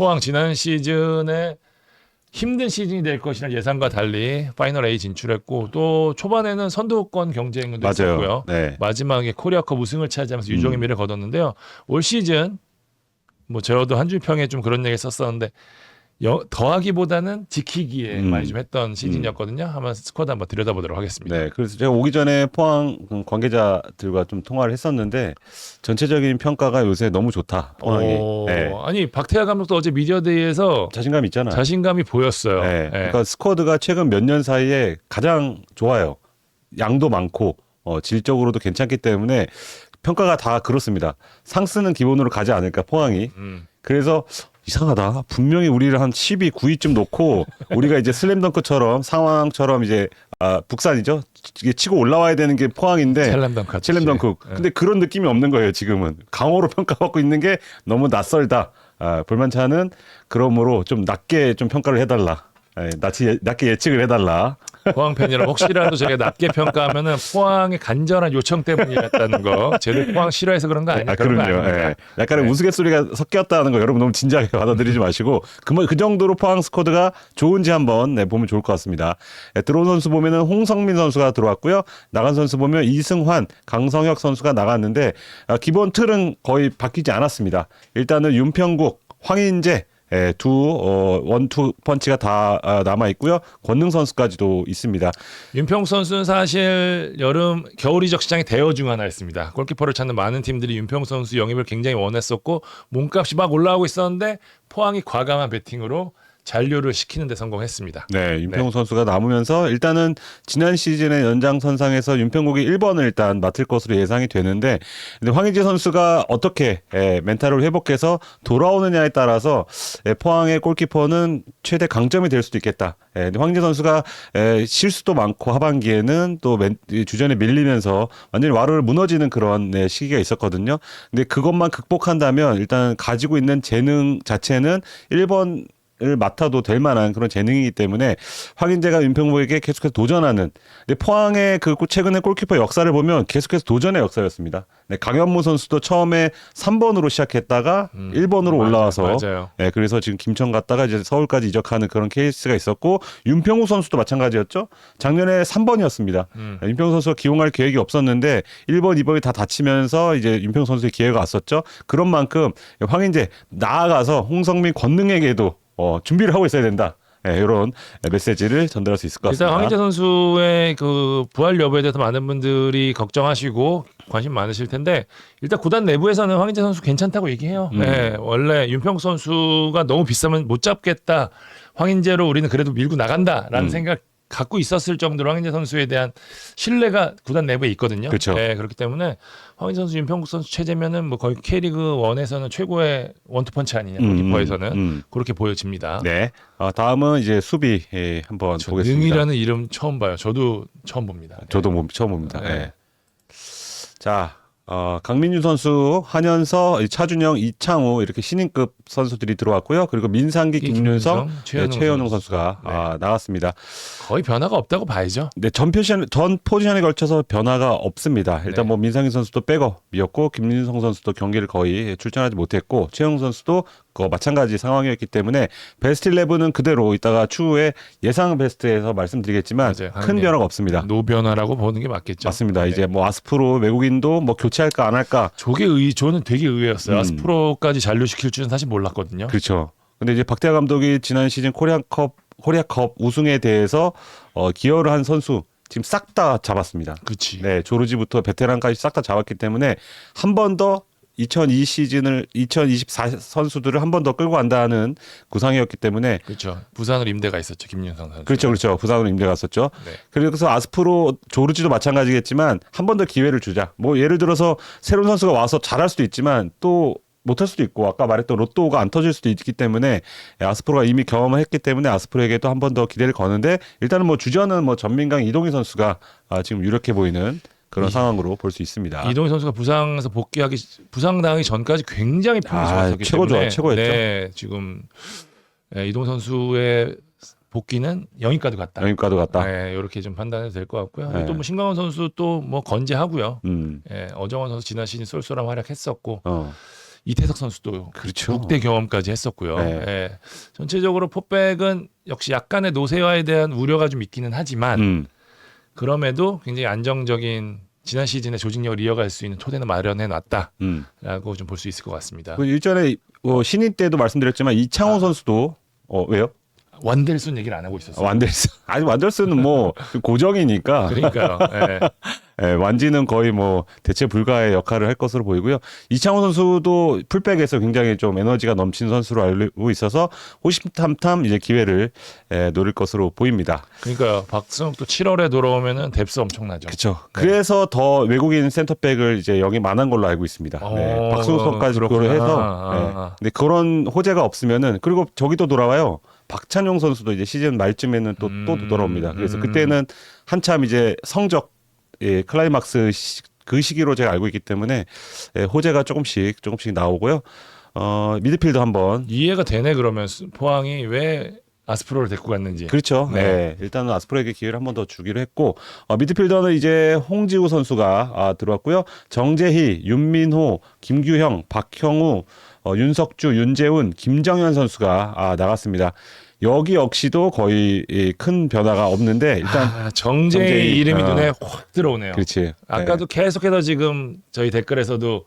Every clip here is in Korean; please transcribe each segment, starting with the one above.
포항 지난 시즌에 힘든 시즌이 될 것이라는 예상과 달리 파이널 A 진출했고 또 초반에는 선두권 경쟁도 맞아요. 있었고요. 네. 마지막에 코리아컵 우승을 차지하면서 유종의 음. 미를 거뒀는데요. 올 시즌 뭐 저도 한줄 평에 좀 그런 얘기 썼었는데 여- 더하기보다는 지키기에 음. 많이 좀 했던 시즌이었거든요. 한번 스쿼드 한번 들여다보도록 하겠습니다. 네, 그래서 제가 오기 전에 포항 관계자들과 좀 통화를 했었는데 전체적인 평가가 요새 너무 좋다. 포항이. 오, 네. 아니 박태하 감독도 어제 미디어데이에서 자신감 있잖아. 자신감이 보였어요. 네. 네. 그러니까 스쿼드가 최근 몇 년 사이에 가장 좋아요. 양도 많고 어, 질적으로도 괜찮기 때문에 평가가 다 그렇습니다. 상승은 기본으로 가지 않을까 포항이. 음. 그래서 이상하다. 분명히 우리를 한 12, 9위쯤 놓고 우리가 이제 슬램덩크처럼 상황처럼 이제 아, 북산이죠. 이게 치고 올라와야 되는 게 포항인데 같이. 첼렘덩크. 네. 근데 그런 느낌이 없는 거예요, 지금은. 강호로 평가받고 있는 게 너무 낯설다. 아, 불만차는 그러므로 좀 낮게 좀 평가를 해달라. 예, 낮게, 낮게 예측을 해달라. 포항 팬이라 혹시라도 저희가 낮게 평가하면은 포항의 간절한 요청 때문이었다는 거. 쟤를 포항 싫어해서 그런 거? 아, 그런 거 그럼요. 예. 약간의 네. 우스갯소리가 섞였다는 거 여러분 너무 진지하게 받아들이지 마시고 그, 그 정도로 포항 스쿼드가 좋은지 한번 네, 보면 좋을 것 같습니다. 예, 들어온 선수 보면은 홍성민 선수가 들어왔고요. 나간 선수 보면 이승환, 강성혁 선수가 나갔는데 아, 기본 틀은 거의 바뀌지 않았습니다. 일단은 윤평국, 황인재 예, 두 어, 원투 펀치가 다 아, 남아 있고요. 권능 선수까지도 있습니다. 윤평 선수는 사실 여름 겨울 이적 시장의 대여 중 하나였습니다. 골키퍼를 찾는 많은 팀들이 윤평 선수 영입을 굉장히 원했었고 몸값이 막 올라오고 있었는데 포항이 과감한 배팅으로 잔류를 시키는 데 성공했습니다. 네, 윤평국 선수가 남으면서 일단은 지난 시즌의 연장선상에서 윤평국이 1번을 일단 맡을 것으로 예상이 되는데 근데 황희재 선수가 어떻게 예, 멘탈을 회복해서 돌아오느냐에 따라서 예, 포항의 골키퍼는 최대 강점이 될 수도 있겠다. 예, 근데 황희재 선수가 예, 실수도 많고 하반기에는 또 맨, 이 주전에 밀리면서 완전히 와르르 무너지는 그런 네, 시기가 있었거든요. 근데 그것만 극복한다면 일단 가지고 있는 재능 자체는 1번 을 맡아도 될 만한 그런 재능이기 때문에 황인재가 윤평국에게 계속해서 도전하는. 근데 포항의 그 최근의 골키퍼 역사를 보면 계속해서 도전의 역사였습니다. 네, 강현무 선수도 처음에 3번으로 시작했다가 음, 1번으로 맞아, 올라와서 맞아요. 네, 그래서 지금 김천 갔다가 이제 서울까지 이적하는 그런 케이스가 있었고 윤평국 선수도 마찬가지였죠. 작년에 3번이었습니다. 음. 윤평 선수가 기용할 계획이 없었는데 1번, 2번이 다 다치면서 이제 윤평 선수의 기회가 왔었죠. 그런 만큼 황인재 나아가서 홍성민 권능에게도 어, 준비를 하고 있어야 된다. 네, 이런 메시지를 전달할 수 있을 것 같습니다. 일단 황희재 선수의 그 부활 여부에 대해서 많은 분들이 걱정하시고 관심 많으실 텐데 일단 구단 내부에서는 황희재 선수 괜찮다고 얘기해요. 음. 네, 원래 윤평 선수가 너무 비싸면 못 잡겠다. 황인재로 우리는 그래도 밀고 나간다라는 음. 생각 갖고 있었을 정도로 황인재 선수에 대한 신뢰가 구단 내부에 있거든요. 그렇죠. 네, 그렇기 때문에 황인재 선수, 윤평국 선수 체제면은 뭐 거의 K리그 1에서는 최고의 원투펀치 아니냐 골키퍼에서는 음. 그렇게 보여집니다. 네. 어, 다음은 이제 수비 예, 한번 저 보겠습니다. 능이라는 이름 처음 봐요. 저도 처음 봅니다. 네. 저도 뭐- 처음 봅니다. 네. 네. 자, 어, 강민주 선수, 한현서, 차준영, 이창우 이렇게 신인급 선수들이 들어왔고요. 그리고 민상기, 김윤성, 김윤성, 최현웅, 최현웅 네, 최현웅 선수. 선수가 네. 아, 나왔습니다. 거의 변화가 없다고 봐야죠. 네, 전 포지션, 전 포지션에 걸쳐서 변화가 없습니다. 일단 네. 뭐 민상희 선수도 백업이었고 김민성 선수도 경기를 거의 출전하지 못했고 최영 선수도 그 마찬가지 상황이었기 때문에 베스트 11은 그대로 이따가 추후에 예상 베스트에서 말씀드리겠지만 맞아요. 큰 하는 변화가 없습니다. 노변화라고 보는 게 맞겠죠. 맞습니다. 네. 이제 뭐 아스프로 외국인도 뭐 교체할까 안 할까 저게 의, 저는 되게 의외였어요. 음. 아스프로까지 잔류시킬 줄은 사실 몰랐거든요. 그렇죠. 근데 이제 박태하 감독이 지난 시즌 코리아컵 코리아컵 우승에 대해서 어, 기여를 한 선수 지금 싹 다 잡았습니다. 그렇지. 네, 조르지부터 베테랑까지 싹 다 잡았기 때문에 한 번 더 2002 시즌을 2024 선수들을 한 번 더 끌고 간다는 구상이었기 때문에 그렇죠. 부산으로 임대가 있었죠. 김윤성 선수. 그렇죠, 그렇죠. 부산으로 임대 갔었죠. 네. 그래서 아스프로 조르지도 마찬가지겠지만 한 번 더 기회를 주자. 뭐 예를 들어서 새로운 선수가 와서 잘할 수도 있지만 또 못할 수도 있고 아까 말했던 로또가 안 터질 수도 있기 때문에 아스프로가 이미 경험을 했기 때문에 아스프로에게도 한 번 더 기대를 거는데 일단은 뭐 주전은 뭐 전민강 이동희 선수가 아, 지금 유력해 보이는 그런 이- 상황으로 볼 수 있습니다. 이동희 선수가 부상에서 복귀하기 부상당하기 전까지 굉장히 폼이 아, 좋았었기 최고죠. 때문에 최고였죠. 네, 지금 네, 이동희 선수의 복귀는 영입과도 같다. 영입과도 같다. 네, 이렇게 좀 판단해도 될 것 같고요. 네. 또뭐 신강원 선수 또 뭐 건재하고요. 음. 예, 어정원 선수 지난 시즌 쏠쏠한 활약했었고 어. 이태석 선수도 그렇죠. 국대 경험까지 했었고요. 네. 예. 전체적으로 포백은 역시 약간의 노쇠화에 대한 우려가 좀 있기는 하지만 음. 그럼에도 굉장히 안정적인 지난 시즌의 조직력을 이어갈 수 있는 토대는 마련해 놨다라고 음. 좀 볼 수 있을 것 같습니다. 그 일전에 어, 신인 때도 말씀드렸지만 이창호 아. 선수도 어 왜요? 완델슨 얘기를 안 하고 있었어요. 완델스 아니 완델스는 뭐 고정이니까 그러니까요. 예. 예, 완지는 거의 뭐 대체 불가의 역할을 할 것으로 보이고요. 이창호 선수도 풀백에서 굉장히 좀 에너지가 넘치는 선수로 알고 있어서 호심탐탐 이제 기회를 예, 노릴 것으로 보입니다. 그러니까요. 박승욱도 7월에 돌아오면은 뎁스 엄청나죠. 그렇죠. 네. 그래서 더 외국인 센터백을 이제 여기 만한 걸로 알고 있습니다. 네. 어, 박승우 선까지 그렇구나. 그걸 해서. 아, 네. 아. 근데 그런 호재가 없으면은 그리고 저기도 돌아와요. 박찬용 선수도 이제 시즌 말쯤에는 또또 음, 돌아옵니다. 그래서 음. 그때는 한참 이제 성적 예, 클라이막스 시, 그 시기로 제가 알고 있기 때문에 예, 호재가 조금씩 조금씩 나오고요. 어, 미드필드 한번 이해가 되네 그러면 스- 포항이 왜 아스프로를 데리고 갔는지. 그렇죠. 네. 네. 일단은 아스프로에게 기회를 한 번 더 주기로 했고 어, 미드필더는 이제 홍지우 선수가 아, 들어왔고요. 정재희, 윤민호, 김규형, 박형우, 어, 윤석주, 윤재훈, 김정현 선수가 아, 나갔습니다. 여기 역시도 거의 이, 큰 변화가 없는데 일단 아, 정재의 정재희, 이름이 아. 눈에 확 들어오네요. 그렇지. 아까도 계속해서 지금 저희 댓글에서도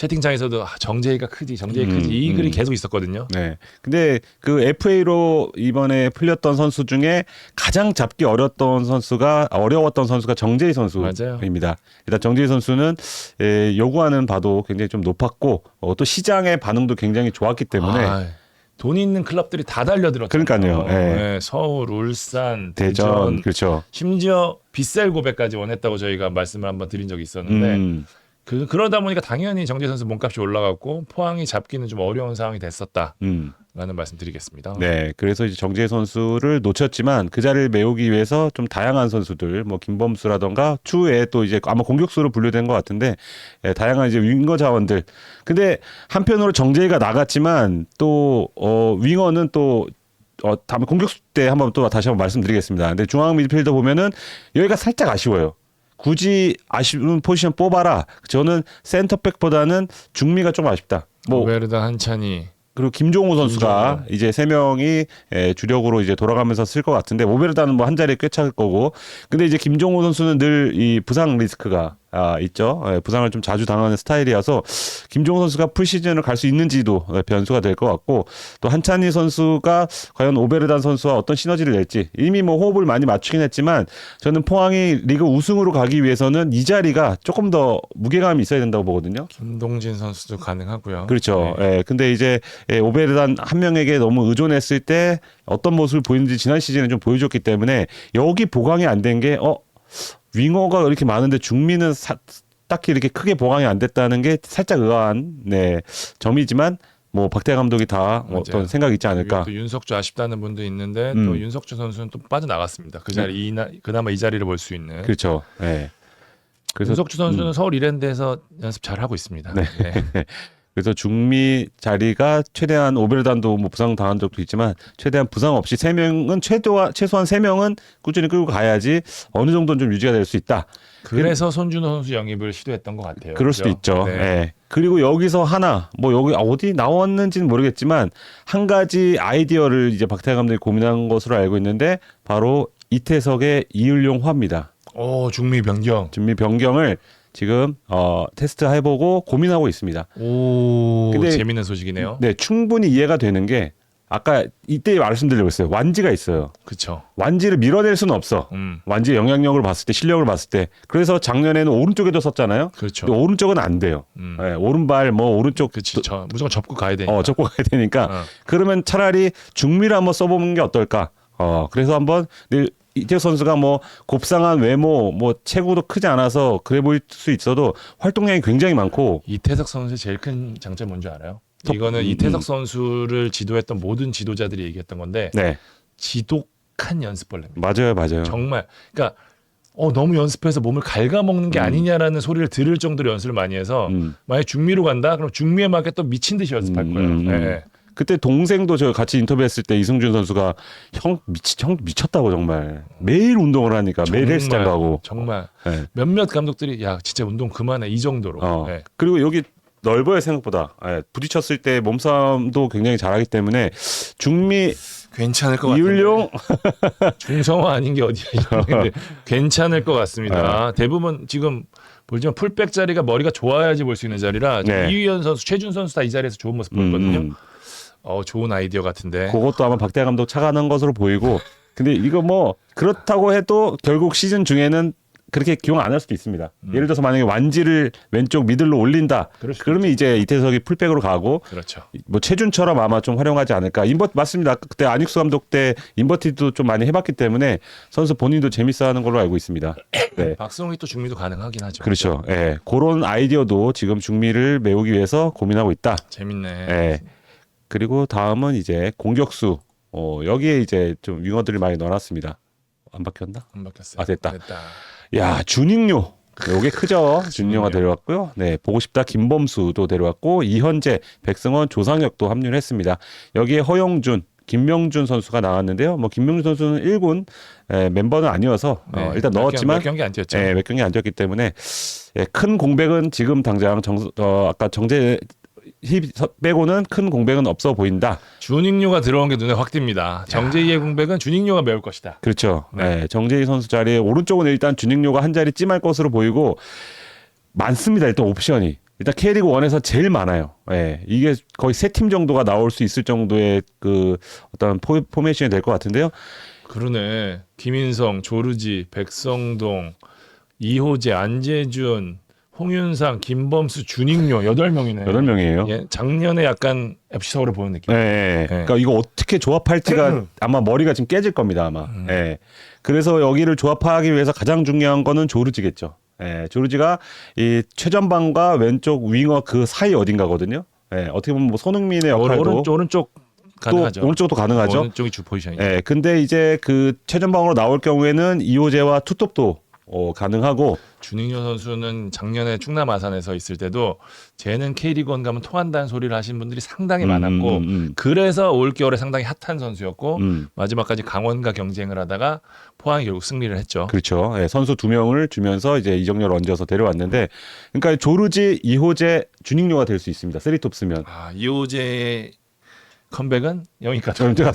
채팅창에서도 아, 정재희가 크지, 정재희 음, 크지 이 글이 음. 계속 있었거든요. 네. 근데 그 FA로 이번에 풀렸던 선수 중에 가장 잡기 어렸던 선수가 어려웠던 선수가 정재희 선수입니다. 일단 정재희 선수는 에, 요구하는 바도 굉장히 좀 높았고 어, 또 시장의 반응도 굉장히 좋았기 때문에 아, 돈 있는 클럽들이 다 달려들었죠. 그러니까요. 예. 서울, 울산, 대전, 대전, 그렇죠. 심지어 빗셀 고백까지 원했다고 저희가 말씀을 한번 드린 적이 있었는데 음, 그 그러다 보니까 당연히 정재 선수 몸값이 올라갔고 포항이 잡기는 좀 어려운 상황이 됐었다라는 음. 말씀드리겠습니다. 네, 그래서 이제 정재희 선수를 놓쳤지만 그 자리를 메우기 위해서 좀 다양한 선수들, 뭐 김범수라던가 추후에 또 이제 아마 공격수로 분류된 것 같은데 예, 다양한 이제 윙거 자원들. 근데 한편으로 정재희가 나갔지만 또 어, 윙어는 또 어, 다음에 공격수 때 한번 또 다시 한번 말씀드리겠습니다. 근데 중앙 미드필더 보면은 여기가 살짝 아쉬워요. 굳이 아쉬운 포지션 뽑아라. 저는 센터백보다는 중미가 좀 아쉽다. 뭐 오베르다 한찬이 그리고 김종우 선수가 이제 세 명이 에, 주력으로 이제 돌아가면서 쓸 것 같은데 모베르다는 뭐 한 자리에 꿰찰 거고 근데 이제 김종우 선수는 늘 이 부상 리스크가 아, 있죠. 예, 부상을 좀 자주 당하는 스타일이어서 김종우 선수가 풀 시즌을 갈 수 있는지도 예, 변수가 될 것 같고 또 한찬희 선수가 과연 오베르단 선수와 어떤 시너지를 낼지 이미 뭐 호흡을 많이 맞추긴 했지만 저는 포항이 리그 우승으로 가기 위해서는 이 자리가 조금 더 무게감이 있어야 된다고 보거든요. 김동진 선수도 가능하고요. 그렇죠. 네. 예. 근데 이제 예, 오베르단 한 명에게 너무 의존했을 때 어떤 모습을 보이는지 지난 시즌에 좀 보여줬기 때문에 여기 보강이 안 된 게 어, 윙어가 이렇게 많은데 중미는 사- 딱히 이렇게 크게 보강이 안 됐다는 게 살짝 의아한 네, 점이지만 뭐 박태 감독이 다 맞아요. 어떤 생각 이 있지 않을까. 또 윤석주 아쉽다는 분도 있는데 음. 또 윤석주 선수는 또 빠져나갔습니다. 그 자리 이나, 그나마 이 자리를 볼 수 있는 그렇죠. 예. 그래서 윤석주 선수는 서울 이랜드에서 연습 잘 하고 있습니다. 네. 네. 그래서 중미 자리가 최대한 오베르단도 뭐 부상 당한 적도 있지만 최대한 부상 없이 세 명은 최소한 최소한 세 명은 꾸준히 끌고 가야지 어느 정도는 좀 유지가 될 수 있다. 그래서 손준호 선수 영입을 시도했던 것 같아요. 그럴 수도 그죠? 있죠. 네. 예. 그리고 여기서 하나 뭐 여기 어디 나왔는지는 모르겠지만 한 가지 아이디어를 이제 박태환 감독이 고민한 것으로 알고 있는데 바로 이태석의 이을용 화입니다. 오 중미 변경. 준비 변경을 지금 어 테스트 해보고 고민하고 있습니다. 오 근데- 재밌는 소식이네요. 네, 충분히 이해가 되는 게 아까 이때 말씀드리고 있어요. 완지가 있어요. 그렇죠. 완지를 밀어낼 수는 없어. 음 완지의 영향력을 봤을 때 실력을 봤을 때 그래서 작년에는 오른쪽에도 썼잖아요. 그렇죠. 근데 오른쪽은 안 돼요. 음. 네, 오른발 뭐 오른쪽. 저 무조건 접고 가야 되니까. 어 접고 가야 되니까 어. 그러면 차라리 중미를 한번 써보는 게 어떨까? 어 그래서 한번 네, 이태혁 선수가 뭐 곱상한 외모 뭐 체구도 크지 않아서 그래 보일 수 있어도 활동량이 굉장히 많고 이태석 선수의 제일 큰 장점 뭔지 알아요? top- 이거는 음, 이태석 음. 선수를 지도했던 모든 지도자들이 얘기했던 건데 네 지독한 연습벌레입니다. 맞아요 맞아요 정말 그러니까 어 너무 연습해서 몸을 갉아먹는 게 음. 아니냐라는 소리를 들을 정도로 연습을 많이 해서 음. 만약 중미로 간다 그럼 중미에 맞게 또 미친 듯이 연습할 음, 거예요. 음, 음. 네. 그때 동생도 저 같이 인터뷰했을 때 이승준 선수가 형 미치 형 미쳤다고 정말 매일 운동을 하니까 매일 정말, 헬스장 가고 정말 네. 몇몇 감독들이 야 진짜 운동 그만해 이 정도로. 어. 네. 그리고 여기 넓어요 생각보다. 예, 부딪혔을 때 몸싸움도 굉장히 잘하기 때문에 중미 괜찮을 것 같아요. 이율용 중성화 아닌 게 어디야. 근데 괜찮을 것 네. 같습니다. 대부분 지금 보지만 풀백 자리가 머리가 좋아야지 볼 수 있는 자리라 네. 이유연 선수, 최준 선수 다 이 자리에서 좋은 모습 보였거든요. 음, 어, 좋은 아이디어 같은데. 그것도 아마 박대 감독 착안한 것으로 보이고. 근데 이거 뭐 그렇다고 해도 결국 시즌 중에는 그렇게 기용 안 할 수도 있습니다. 예를 들어서 만약에 완지를 왼쪽 미들로 올린다. 음. 그럴 수도 그러면 이제 이태석이 풀백으로 가고 그렇죠. 뭐 최준처럼 아마 좀 활용하지 않을까. 인버 맞습니다. 그때 안익수 감독 때 인버티도 좀 많이 해봤기 때문에 선수 본인도 재밌어하는 걸로 알고 있습니다. 네. 박성희 또 중미도 가능하긴 하죠. 그렇죠. 예. 그런 아이디어도 지금 중미를 메우기 위해서 고민하고 있다. 재밌네. 예. 그리고 다음은 이제 공격수. 어, 여기에 이제 좀 윙어들을 많이 넣어놨습니다. 안 바뀌었나? 안 바뀌었어요. 아, 됐다. 됐다. 야, 준익료. 요게 크죠. 준익료. 데려왔고요. 네, 보고 싶다 김범수도 데려왔고 이현재, 백승원, 조상혁도 합류를 했습니다. 여기에 허영준, 김명준 선수가 나왔는데요. 뭐 김명준 선수는 1군 에, 멤버는 아니어서 어, 네, 일단 몇 넣었지만 경, 몇 경기 안 뛰었죠. 예, 몇 경기 안 뛰었기 때문에 예, 큰 공백은 지금 당장 정, 어, 아까 정재 힙 빼고는 큰 공백은 없어 보인다. 준익료가 들어온 게 눈에 확 띕니다. 정재희의 공백은 준익료가 메울 것이다. 그렇죠. 네. 네. 정재희 선수 자리에 오른쪽은 일단 준익료가 한 자리 찜할 것으로 보이고 많습니다. 일단 옵션이. 일단 K리그 1에서 제일 많아요. 예. 이게 거의 세 팀 정도가 나올 수 있을 정도의 그 어떤 포, 포메이션이 될 것 같은데요. 그러네. 김인성, 조르지, 백성동, 이호재, 안재준, 홍윤상, 김범수, 준익료 여덟 명이네. 여덟 명이에요. 예, 작년에 약간 FC 서울을 보는 느낌. 예, 예. 네. 그러니까 이거 어떻게 조합할지가 아마 머리가 지금 깨질 겁니다 아마. 음. 예. 그래서 여기를 조합하기 위해서 가장 중요한 거는 조르지겠죠. 예, 조르지가 이 최전방과 왼쪽 윙어 그 사이 어딘가거든요. 예, 어떻게 보면 뭐 손흥민의 역할도 오른쪽 오른쪽 또 가능하죠. 오른쪽도 가능하죠. 오른쪽이 주 포지션이죠. 예, 근데 이제 그 최전방으로 나올 경우에는 이호재와 투톱도 어, 가능하고 준익료 선수는 작년에 충남 아산에서 있을 때도 쟤는 K리그1 가면 통한다는 소리를 하신 분들이 상당히 많았고 음, 음, 그래서 올겨울에 상당히 핫한 선수였고 음. 마지막까지 강원과 경쟁을 하다가 포항이 결국 승리를 했죠. 그렇죠. 예, 선수 두 명을 주면서 이제 이정렬 얹어서 데려왔는데, 그러니까 조르지, 이호재, 준익료가 될 수 있습니다. 쓰리톱 쓰면. 아, 이호재의 컴백은 여기까지. 전제가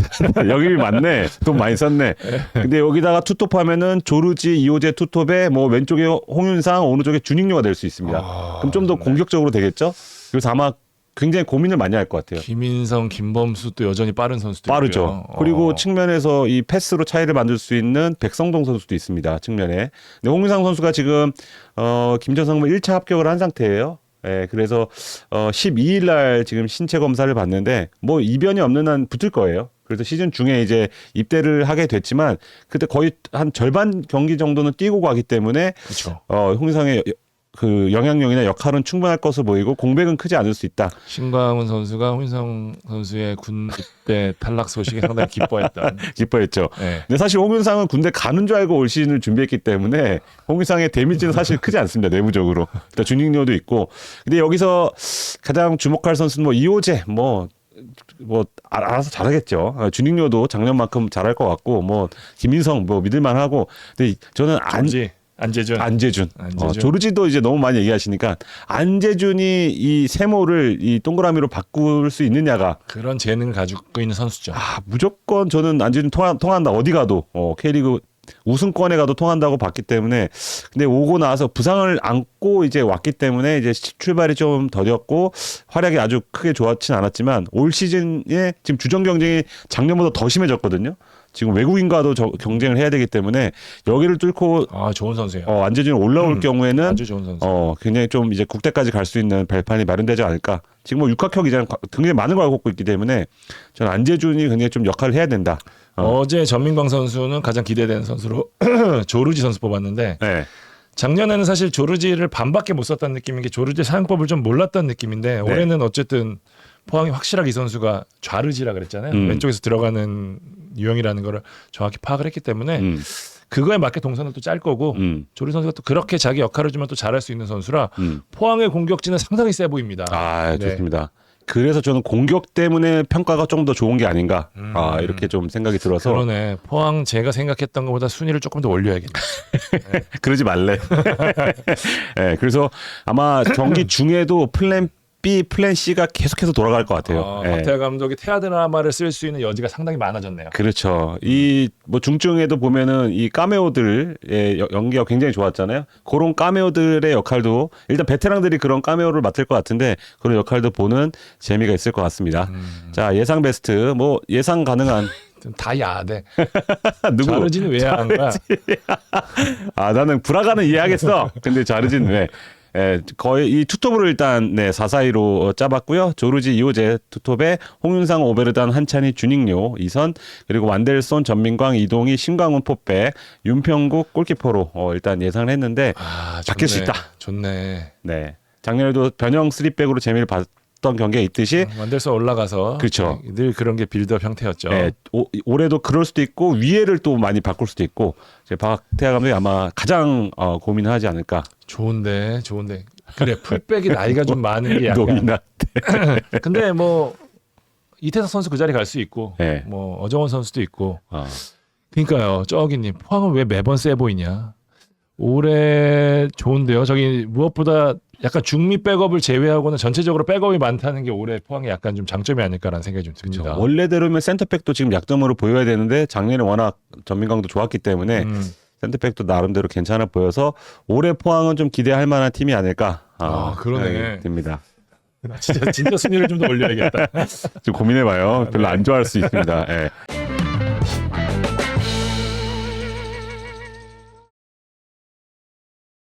여기 맞네. 돈 많이 썼네. 근데 여기다가 투톱 하면은 조르지, 이호재 투톱에 뭐 왼쪽에 홍윤상, 오른쪽에 준익료가 될 수 있습니다. 아, 그럼 좀 더 공격적으로 되겠죠? 그래서 아마 굉장히 고민을 많이 할 것 같아요. 김인성, 김범수 또 여전히 빠른 선수도 빠르죠. 있고요. 그리고 어. 측면에서 이 패스로 차이를 만들 수 있는 백성동 선수도 있습니다. 측면에. 근데 홍윤상 선수가 지금 어 김전성무 1차 합격을 한 상태예요. 예, 그래서 어 12일 날 지금 신체 검사를 받는데 뭐 이변이 없는 한 붙을 거예요. 그래서 시즌 중에 이제 입대를 하게 됐지만 그때 거의 한 절반 경기 정도는 뛰고 가기 때문에 그렇죠. 어 홍윤상의 여- 그 영향력이나 역할은 충분할 것으로 보이고 공백은 크지 않을 수 있다. 신광훈 선수가 홍인성 선수의 군 입대 탈락 소식에 상당히 기뻐했던. 기뻐했죠. 네. 근데 사실 홍윤상은 군대 가는 줄 알고 올 시즌을 준비했기 때문에 홍윤상의 데미지는 사실 크지 않습니다 내부적으로. 일단 준익료도 있고. 근데 여기서 가장 주목할 선수는 뭐 이호재 뭐. 뭐 아- 알아서 잘하겠죠. 어, 준익료도 작년만큼 잘할 것 같고 뭐 김인성 뭐 믿을만하고. 근데 저는 안 안지 안재준. 안재준. 안재준. 어, 조르지도 이제 너무 많이 얘기하시니까 안재준이 이 세모를 이 동그라미로 바꿀 수 있느냐가 그런 재능을 가지고 있는 선수죠. 아, 무조건 저는 안재준 통한, 통한다. 어디 가도. 어, K리그 우승권에 가도 통한다고 봤기 때문에. 근데 오고 나서 부상을 안고 이제 왔기 때문에 이제 시- 출발이 좀 더뎠고 활약이 아주 크게 좋았진 않았지만 올 시즌에 지금 주전 경쟁이 작년보다 더 심해졌거든요. 지금 외국인과도 저- 경쟁을 해야 되기 때문에 여기를 뚫고 아 좋은 선수예요. 어, 안재준이 올라올 음, 경우에는 아주 좋은 선수. 어, 굉장히 좀 이제 국대까지 갈 수 있는 발판이 마련되지 않을까. 지금 뭐 육각형 이장 굉장히 많은 걸 갖고 있기 때문에 저는 안재준이 굉장히 좀 역할을 해야 된다. 어. 어. 제 전민광 선수는 가장 기대되는 선수로 조르지 선수 뽑았는데 네. 작년에는 사실 조르지를 반밖에 못 썼다는 느낌인 게 조르지 사용법을 좀 몰랐던 느낌인데 네. 올해는 어쨌든 포항이 확실하게 이 선수가 좌르지라 그랬잖아요. 음. 왼쪽에서 들어가는 유형이라는 거를 정확히 파악을 했기 때문에 음, 그거에 맞게 동선을 또 짤 거고 음, 조르지 선수가 또 그렇게 자기 역할을 주면 또 잘할 수 있는 선수라 음. 포항의 공격진은 상당히 세 보입니다. 아, 네. 좋습니다. 그래서 저는 공격 때문에 평가가 좀 더 좋은 게 아닌가. 음. 아, 이렇게 좀 생각이 들어서 그러네. 포항 제가 생각했던 것보다 순위를 조금 더 올려야겠다. 그러지 말래. 예, 그래서 아마 경기 중에도 플랜 B, 플랜 C가 계속해서 돌아갈 것 같아요. 어, 예. 박태하 감독이 태아 드라마를 쓸 수 있는 여지가 상당히 많아졌네요. 그렇죠. 이 뭐 중증에도 보면은 이 까메오들의 여- 연기가 굉장히 좋았잖아요. 그런 까메오들의 역할도 일단 베테랑들이 그런 까메오를 맡을 것 같은데 그런 역할도 보는 재미가 있을 것 같습니다. 음. 자 예상 베스트 뭐 예상 가능한 좀다 야돼. 누구? 자르지는 왜 야한 거야? 아 나는 브라가는 이해하겠어. 근데 자르진 왜? 예, 거의 이 투톱으로 일단 네, 4사이로 짜봤고요. 조르지 이호재 투톱에 홍윤상 오베르단 한찬희 준익료 이선 그리고 완델손 전민광 이동희 신광훈 포백 윤평국 골키퍼로 어, 일단 예상을 했는데 아, 바뀔 수. 있다. 좋네. 네. 작년에도 변형 3백으로 재미를 봤던 경기가 있듯이 완델서 올라가서 그렇죠. 늘 그런 게 빌드업 형태였죠. 예, 오- 올해도 그럴 수도 있고 위에를 또 많이 바꿀 수도 있고 이제 박태하 감독이 아마 가장 어, 고민하지 않을까. 좋은데, 좋은데. 그래, 풀백이 나이가 좀 많은 게 약간. 노이나 근데 뭐 이태석 선수 그 자리 갈 수 있고, 네. 뭐 어정원 선수도 있고. 어. 그러니까요, 저기님 포항은 왜 매번 세 보이냐? 올해 좋은데요. 저기 무엇보다 약간 중미 백업을 제외하고는 전체적으로 백업이 많다는 게 올해 포항의 약간 좀 장점이 아닐까라는 생각이 좀 듭니다. 원래대로면 센터백도 지금 약점으로 보여야 되는데 작년에 워낙 전민강도 좋았기 때문에 음. 센터백도 나름대로 괜찮아 보여서 올해 포항은 좀 기대할 만한 팀이 아닐까 아, 그러네. 생각이 듭니다. 진짜 진짜 순위를 좀 더 올려야겠다. 좀 고민해봐요. 별로 네. 안 좋아할 수 있습니다. 예.